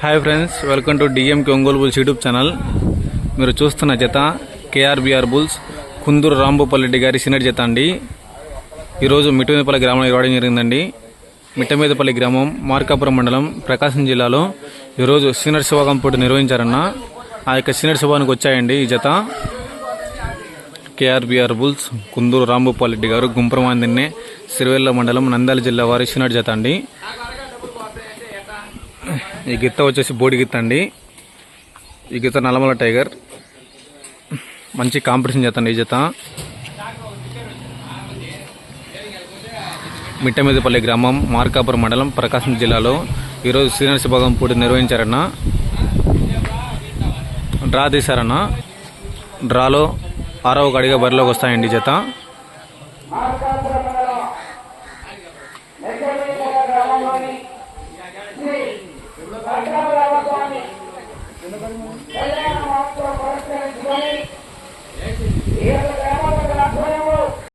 Hi friends welcome to డిఎంకి Ongole bulls YouTube channel మీరు చూస్తున్న జత కేఆర్బిఆర్ బుల్స్ కుందూరు రాంభూపల్రెడ్డి గారి సీనియర్ జత అండి. ఈరోజు మిట్టమీదపల్లి గ్రామంలో ఇవ్వడం జరిగిందండి. మిట్టమీదపల్లి గ్రామం మార్కాపురం మండలం ప్రకాశం జిల్లాలో ఈరోజు సీనియర్ శివగం పోటీ నిర్వహించారన్న ఆ యొక్క సీనియర్ శివానికి వచ్చాయండి ఈ జత. కేఆర్బిఆర్ బుల్స్ కుందూరు రాంభూపాలరెడ్డి గారు గుంప్రమాందిన్నే సిరివెల్ల మండలం నంద్యాల జిల్లా వారి సీనియర్ జత అండి. ఈ గిత్త వచ్చేసి బోడి గిత్త అండి. ఈ గిత్త నల్లమల టైగర్. మంచి కాంపిటీషన్ జత అండి ఈ జత. మిట్టమీదపల్లి గ్రామం మార్కాపురం మండలం ప్రకాశం జిల్లాలో ఈరోజు సీనియర్స్ భాగం పోటీ నిర్వహించారన్న. డ్రా తీశారన్న. డ్రాలో ఆరవ గడిగా బరిలోకి వస్తాయండి జత. వెంకటరామస్వామి కళ్యాణ మహోత్సవం